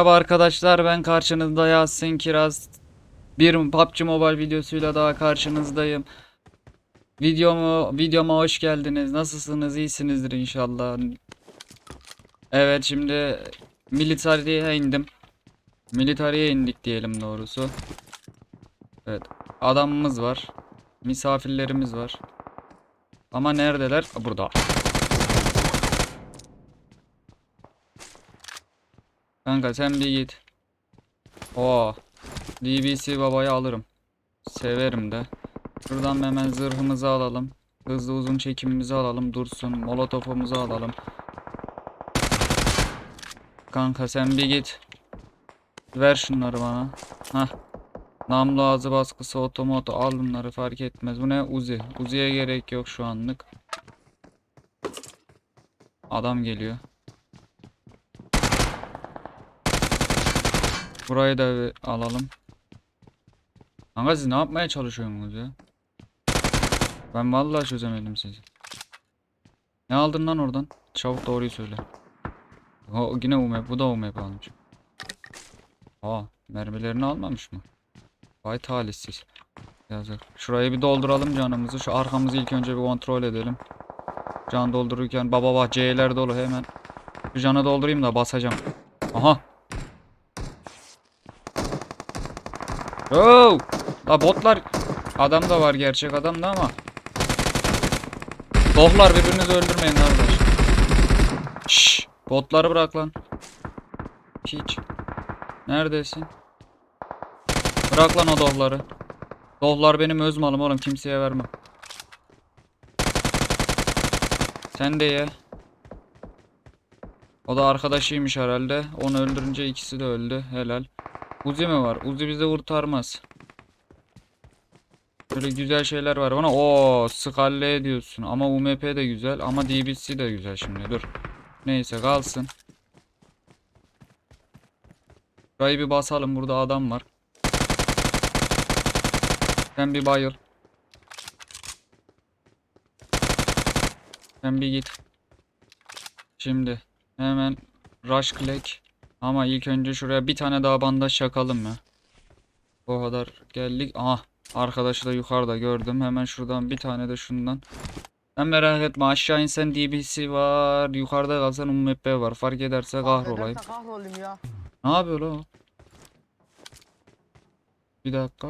Merhaba arkadaşlar ben karşınızda Yasin Kiraz. Bir PUBG Mobile videosuyla daha karşınızdayım. Videomu videoma hoş geldiniz. Nasılsınız? İyisinizdir inşallah. Evet şimdi militariye indim. Militariye indik diyelim doğrusu. Evet. Adamımız var. Misafirlerimiz var. Ama neredeler? Burada. Kanka sen bir git. Oo. DBC babayı alırım. Severim de. Şuradan hemen zırhımızı alalım. Hızlı uzun çekimimizi alalım. Dursun. Molotofumuzu alalım. Kanka sen bir git. Ver şunları bana. Hah. Namlu ağzı baskısı otomoto al bunları fark etmez. Bu ne? Uzi. Uzi'ye gerek yok şu anlık. Adam geliyor. Burayı da alalım. Kanka siz ne yapmaya çalışıyorsunuz ya? Ben vallahi çözemedim sizi. Ne aldın lan oradan? Çabuk doğruyu söyle. O yine UMP, bu da UMP almış. Aa, mermilerini almamış mı? Vay talihsiz. Yazık. Şurayı bir dolduralım canımızı. Şu arkamızı ilk önce bir kontrol edelim. Can doldururken baba bak C'ler dolu hemen. Şu canı doldurayım da basacağım. Aha. Oo! La botlar adam da var gerçek adam da ama. Dohlar birbirinizi öldürmeyin kardeş. Şşş, botları bırak lan. Hiç. Neredesin? Bırak lan o dohları. Dohlar benim öz malım oğlum kimseye vermem. Sen de ye. O da arkadaşıymış herhalde. Onu öldürünce ikisi de öldü. Helal. Uzi mi var? Uzi bizi kurtarmaz. Böyle güzel şeyler var bana. Oo, skalle diyorsun. Ama UMP de güzel. Ama DBC de güzel şimdi. Dur. Neyse kalsın. Burayı bir basalım. Burada adam var. Sen bir bayıl. Sen bir git. Şimdi hemen rush click. Ama ilk önce şuraya bir tane daha bandaj çakalım ya. O kadar geldik. Aha arkadaşı da yukarıda gördüm. Hemen şuradan bir tane de şundan. Sen merak etme aşağı insen DBC var. Yukarıda kalsan UMP var. Fark ederse kahrolayım. Ederse kahrolayım ya. Ne yapıyor lan o? Bir dakika.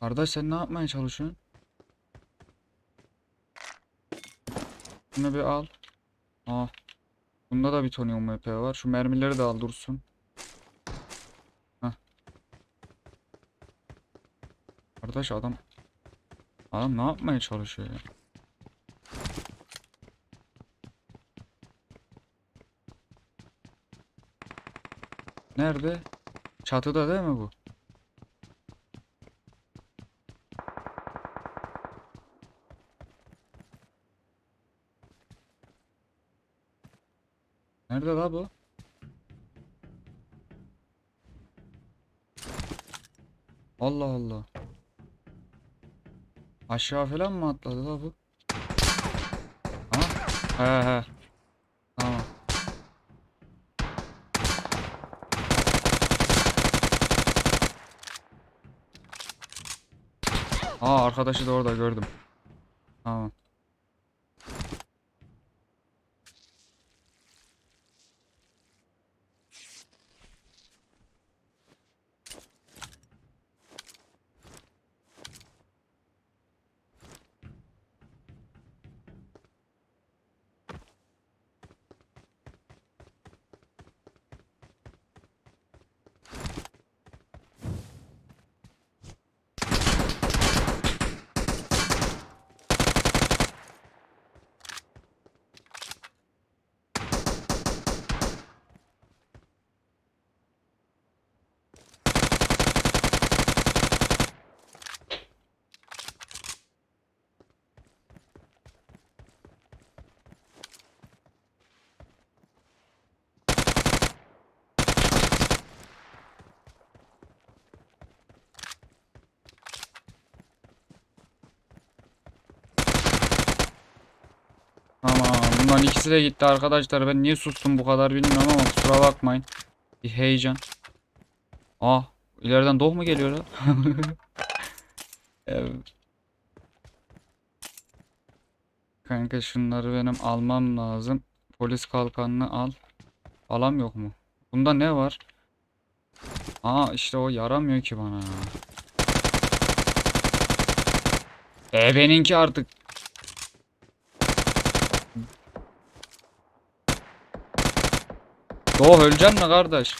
Kardeş sen ne yapmaya çalışıyorsun? Bunu bir al. Aa. Bunda da bir ton UMP var. Şu mermileri de al dursun. Heh. Kardeş adam Adam ne yapmaya çalışıyor ya? Nerede? Çatıda değil mi bu? Nerede la bu? Allah Allah. Aşağı falan mı atladı la bu? Ha? He he. Tamam. Aa arkadaşı da orada gördüm. Tamam. Tamam Bunların ikisi de gitti arkadaşlar. Ben niye sustum bu kadar bilmiyorum ama kusura bakmayın. Bir heyecan. Ah ileriden doh mu geliyor lan? Evet. Kanka şunları benim almam lazım. Polis kalkanını al. Alam yok mu? Bunda ne var? Aa işte o yaramıyor ki bana. E benimki artık. Doğu öleceksin mi kardeş?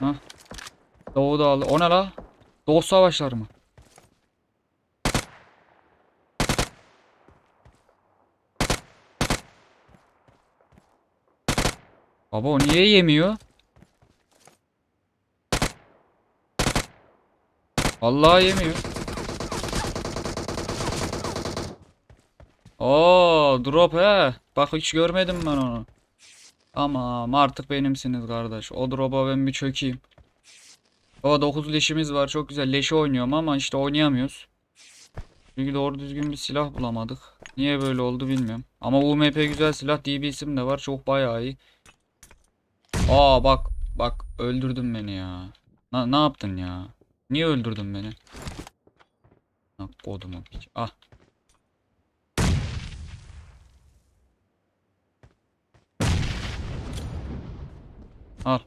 Hah. Doğu da aldı. O ne la? Doğu savaşları mı? Baba o niye yemiyor? Vallahi yemiyor. Oo, drop he. Bak hiç görmedim ben onu. Tamam artık benimsiniz kardeş. O drop'a ben bir çökeyim. O 9 leşimiz var çok güzel. Leşi oynuyorum ama işte oynayamıyoruz. Çünkü doğru düzgün bir silah bulamadık. Niye böyle oldu bilmiyorum. Ama UMP güzel silah. DB'sim de var. Çok bayağı iyi. Aa bak bak öldürdün beni ya. Na, ne yaptın ya? Niye öldürdün beni? Kodumu piç. Ah. Al.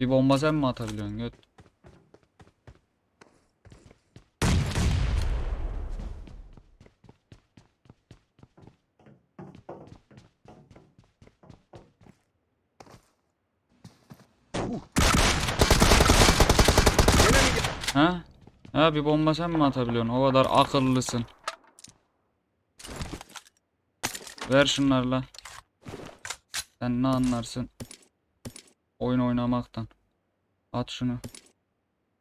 Bir bomba sen mi atabiliyorsun göt? Ha? Ha bir bomba sen mi atabiliyorsun? O kadar akıllısın. Ver şunlarla. Sen ne anlarsın? Oyun oynamaktan. At şunu.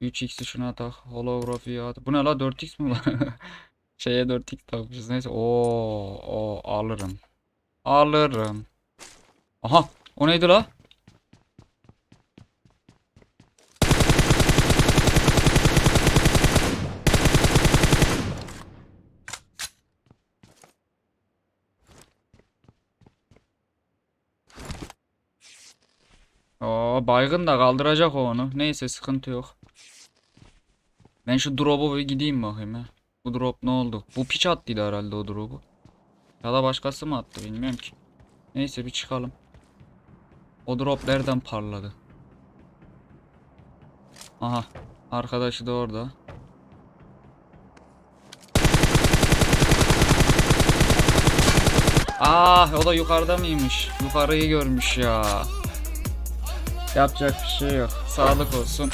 3x'i şuna tak. Holografiye at. Bu ne la 4x mi lan? Şeye 4x takmışız. Neyse. Oo, o alırım. Alırım. Aha, o neydi la? Oo, baygın da kaldıracak o onu. Neyse sıkıntı yok. Ben şu drop'a bir gideyim bakayım ya. Bu drop ne oldu? Bu piç attıydı herhalde o drop'u. Ya da başkası mı attı bilmiyorum ki. Neyse bir çıkalım. O drop nereden parladı? Aha. Arkadaşı da orada. Ah o da yukarıda mıymış? Yukarıyı görmüş ya. Yapacak bir şey yok. Sağlık olsun.